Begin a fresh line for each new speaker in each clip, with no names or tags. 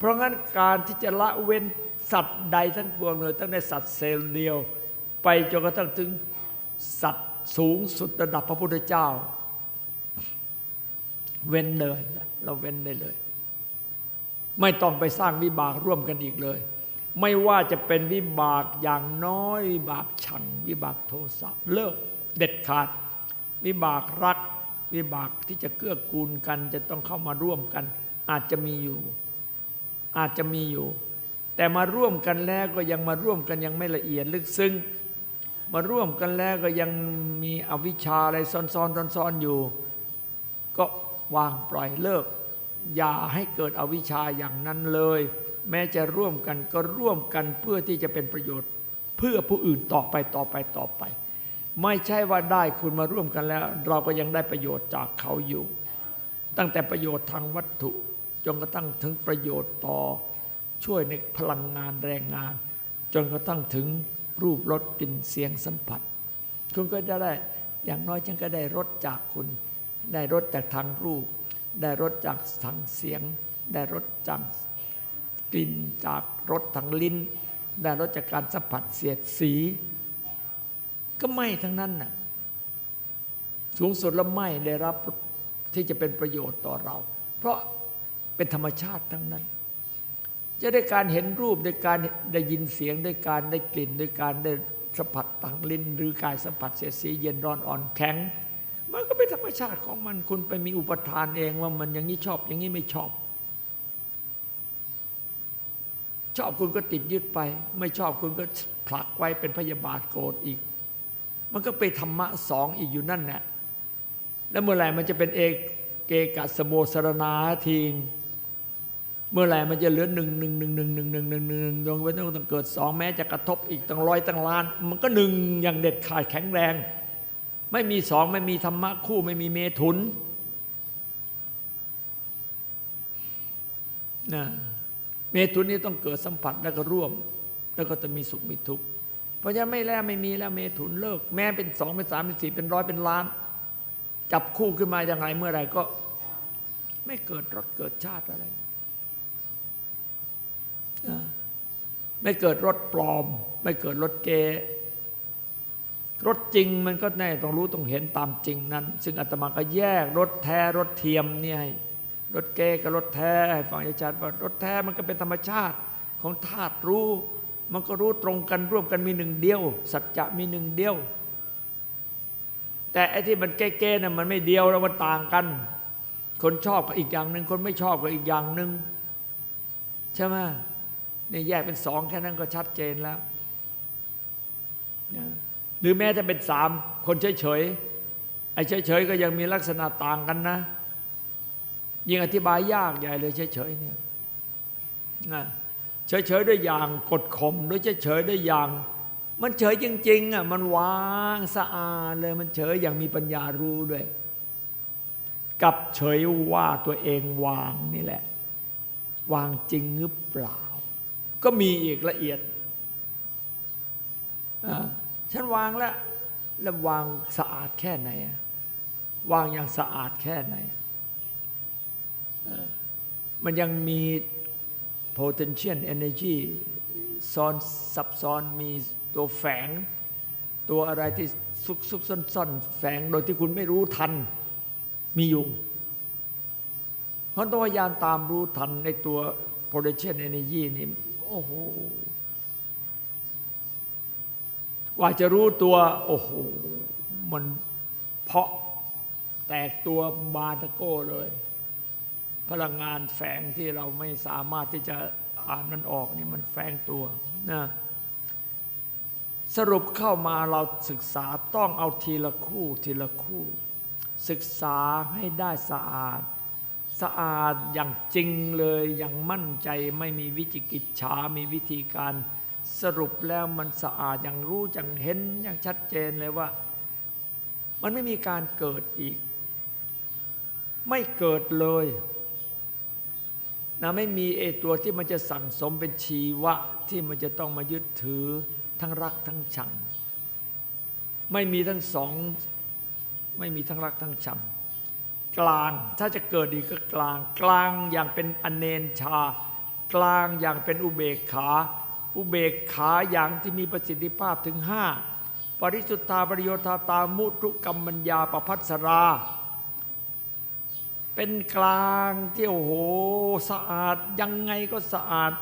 เพราะงั้นการที่จะละเว้นสัตว์ใดทั้งปวงเลยตั้งแต่สัตว์เซลล์เดียว ไปจนกระทั่งถึงสัตว์สูงสุดระดับพระพุทธเจ้า เว้นเลย เราเว้นได้เลย ไม่ต้องไปสร้างวิบากร่วมกันอีกเลย ไม่ว่าจะเป็นวิบากอย่างน้อย วิบากชัง วิบากโทสะเลิกเด็ดขาด วิบากรัก วิบากที่จะเกื้อกูลกัน จะต้องเข้ามาร่วมกัน อาจจะมีอยู่ อาจจะมีอยู่ แต่มาร่วมกันแล้วก็ยังมาร่วมกันยังไม่ละเอียดลึกซึ้งมาร่วมกันแล้วก็ยังมีอวิชชาอะไรซ้อนๆซ้อนๆอยู่ ก็วางปล่อยเลิก อย่าให้เกิดอวิชชาอย่างนั้นเลย แม้จะร่วมกันก็ร่วมกันเพื่อที่จะเป็นประโยชน์ เพื่อผู้อื่นต่อไปต่อไปต่อไป ไม่ใช่ว่าได้คุณมาร่วมกันแล้ว เราก็ยังได้ประโยชน์จากเขาอยู่ ตั้งแต่ประโยชน์ทางวัตถุ จนกระทั่งถึงประโยชน์ต่อช่วยในพลังงานแรงงาน จนกระทั่งถึงรูปรสกลิ่นเสียงสัมผัส คุณก็จะได้อย่างน้อยฉันก็ได้รสจากคุณ ได้รสจากทางรูป ได้รสจากทางเสียง ได้รสจากกลิ่นจากรสทางลิ้น ได้รสจากการสัมผัสเสียดสี ก็ไม่ทั้งนั้นน่ะสูงสุดแล้วไม่ได้รับที่จะเป็นประโยชน์ต่อเรา เพราะ เป็นธรรมชาติทั้งนั้น จะได้การเห็นรูปได้การได้ยินเสียงได้การได้กลิ่นได้การได้สัมผัสทางลิ้น หรือกายสัมผัสเสียสีเย็นร้อนอ่อนแข็ง มันก็เป็นธรรมชาติของมันคุณไปมีอุปทานเองว่ามันอย่างนี้ชอบอย่างนี้ไม่ชอบ ชอบคุณก็ติดยึดไป ไม่ชอบคุณก็ผลักไว้เป็นพยาบาทโกรธอีก มันก็ไปธรรมะสองอีกอยู่นั่นแหละแล้วเมื่อไหร่มันจะเป็นเอกเกกัสโมสรนาทีง เมื่อไหร่มันจะเหลือหนึ่งหนึ่งหนึ่งหนึ่งหนึ่งหนึ่งหนึ่งหนึ่งดวงวิญญาณต้องเกิดสองแม้จะกระทบอีกตั้งร้อยตั้งล้าน มันก็หนึ่งอย่างเด็ดขาดแข็งแรง ไม่มีสองไม่มีธรรมะคู่ไม่มีเมถุนนะเมถุนนี่ต้องเกิดสัมผัสแล้วก็ร่วม แล้วก็จะมีสุขมีทุกข์เพราะฉะนั้นไม่แล้วไม่มีแล้วเมถุนเลิก แม้เป็นสองเป็นสามเป็นสี่เป็นร้อยเป็นล้าน จับคู่ขึ้นมาอย่างไรเมื่อไหร่ก็ ไม่เกิดรสเกิดชาติอะไร ไม่เกิดรสปลอม ไม่เกิดรสเกรถจริงมันก็แน่ต้องรู้ต้องเห็นตามจริงนั้น ซึ่งอาตมาก็แยกรถแท้รถเทียมเนี่ยให้รถเกกับรถแท้ให้ฟังชัดๆว่ารถแท้มันก็เป็นธรรมชาติของธาตุรู้ มันก็รู้ตรงกันร่วมกันมีหนึ่งเดียว สัจจะมีหนึ่งเดียว แต่ไอ้ที่มันเก้ๆน่ะมันไม่เดียวแล้วมันต่างกัน คนชอบก็อีกอย่างหนึ่งคนไม่ชอบก็อีกอย่างหนึ่งใช่ไหม นี่แยกเป็นสองแค่นั้นก็ชัดเจนแล้วนะหรือแม้จะเป็นสามคนเฉยๆไอ้เฉยๆก็ยังมีลักษณะต่างกันนะ ยิ่งอธิบายยากใหญ่เลยเฉยๆเนี่ยนะเฉยๆด้วยอย่างกดข่มด้วยเฉยๆด้วยอย่าง มันเฉยจริงๆอะมันวางสะอาดเลยมันเฉยอย่างมีปัญญารู้ด้วย กับเฉยว่าตัวเองวางนี่แหละ วางจริงหรือเปล่า ก็มีอีกละเอียดอ่าฉันวางแล้วแล้ววางสะอาดแค่ไหนอะวางอย่างสะอาดแค่ไหนเออมันยังมี potential energy ซ้อนซับซ้อนมีตัวแฝง ตัวอะไรที่ซุกซุกซ่อนซ่อนแฝงโดยที่คุณไม่รู้ทันมีอยู่ เพราะต้องพยายามตามรู้ทันในตัว potential energy นี่ โอ้โหกว่าจะรู้ตัว โอ้โห มันเพาะแตกตัวบาตะโก้เลย พลังงานแฝงที่เราไม่สามารถที่จะอ่านมันออกนี่มันแฝงตัวนะสรุปเข้ามาเราศึกษาต้องเอาทีละคู่ทีละคู่ ศึกษาให้ได้สะอาด สะอาดอย่างจริงเลยอย่างมั่นใจไม่มีวิจิกิจฉามีวิธีการสรุปแล้วมันสะอาดอย่างรู้อย่างเห็นอย่างชัดเจนเลยว่า มันไม่มีการเกิดอีก ไม่เกิดเลยนะไม่มีไอตัวที่มันจะสั่งสมเป็นชีวะที่มันจะต้องมายึดถือทั้งรักทั้งชัง ไม่มีทั้งสอง ไม่มีทั้งรักทั้งชัง กลาง ถ้าจะเกิดอีกก็กลาง กลางอย่างเป็นอเนนชา กลางอย่างเป็นอุเบกขา อุเบกขาอย่างที่มีประสิทธิภาพถึงห้าปริสุทธาปริโยธาตามุทุกรรมัญญาประพัสรา เป็นกลางที่โอ้โหสะอาดยังไงก็สะอาด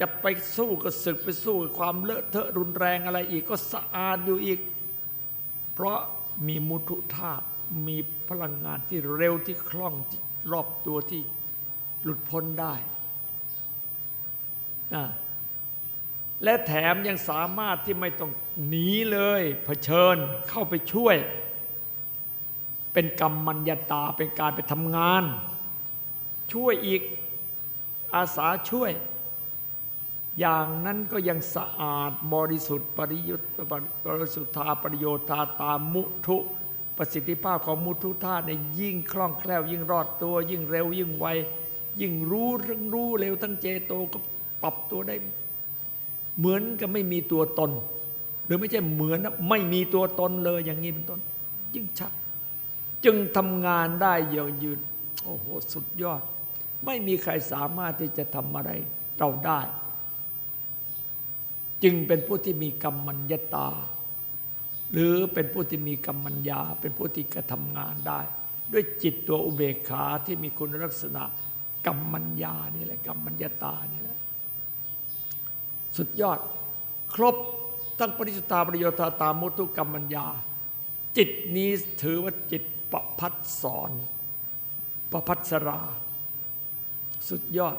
จะไปสู้กับศึกไปสู้กับความเลอะเทอะรุนแรงอะไรอีกก็สะอาดอยู่อีก เพราะมีมุทุธาตุ มีพลังงานที่เร็วที่คล่องที่รอบตัวที่หลุดพ้นได้อะและแถมยังสามารถที่ไม่ต้องหนีเลยเผชิญเข้าไปช่วย เป็นกรรมมัญญาตาเป็นการไปทำงาน ช่วยอีกอาสาช่วย อย่างนั้นก็ยังสะอาดบริสุทธิ์ปริยุทธ์บริสุทธาปริโยธาตามุทุ ประสิทธิภาพของมุทุธาตุในยยิ่งคล่องแคล่ว ยิ่งรอดตัว ยิ่งเร็ว ยิ่งไวยิ่งรู้ทั้งรู้เร็วทั้งเจโตก็ปรับตัวได้ เหมือนกับไม่มีตัวตน หรือไม่ใช่เหมือนไม่มีตัวตนเลยอย่างนี้เป็นต้น ยิ่งชัด จึงทำงานได้อย่างยืนโอ้โหสุดยอด ไม่มีใครสามารถที่จะทำอะไรเราได้ จึงเป็นผู้ที่มีกรรมัญญาตา หรือเป็นผู้ที่มีกรรมัญญา เป็นผู้ที่กระทำงานได้ ด้วยจิตตัวอุเบกขาที่มีคุณลักษณะกรรมัญญานี่แหละกรรมัญญาตานี่แหละสุดยอด ครบทั้งปริสุทธาประโยชน์ตามุตุกรรมัญญา จิตนี้ถือว่าจิตประพัดสอนประพัดสรา สุดยอด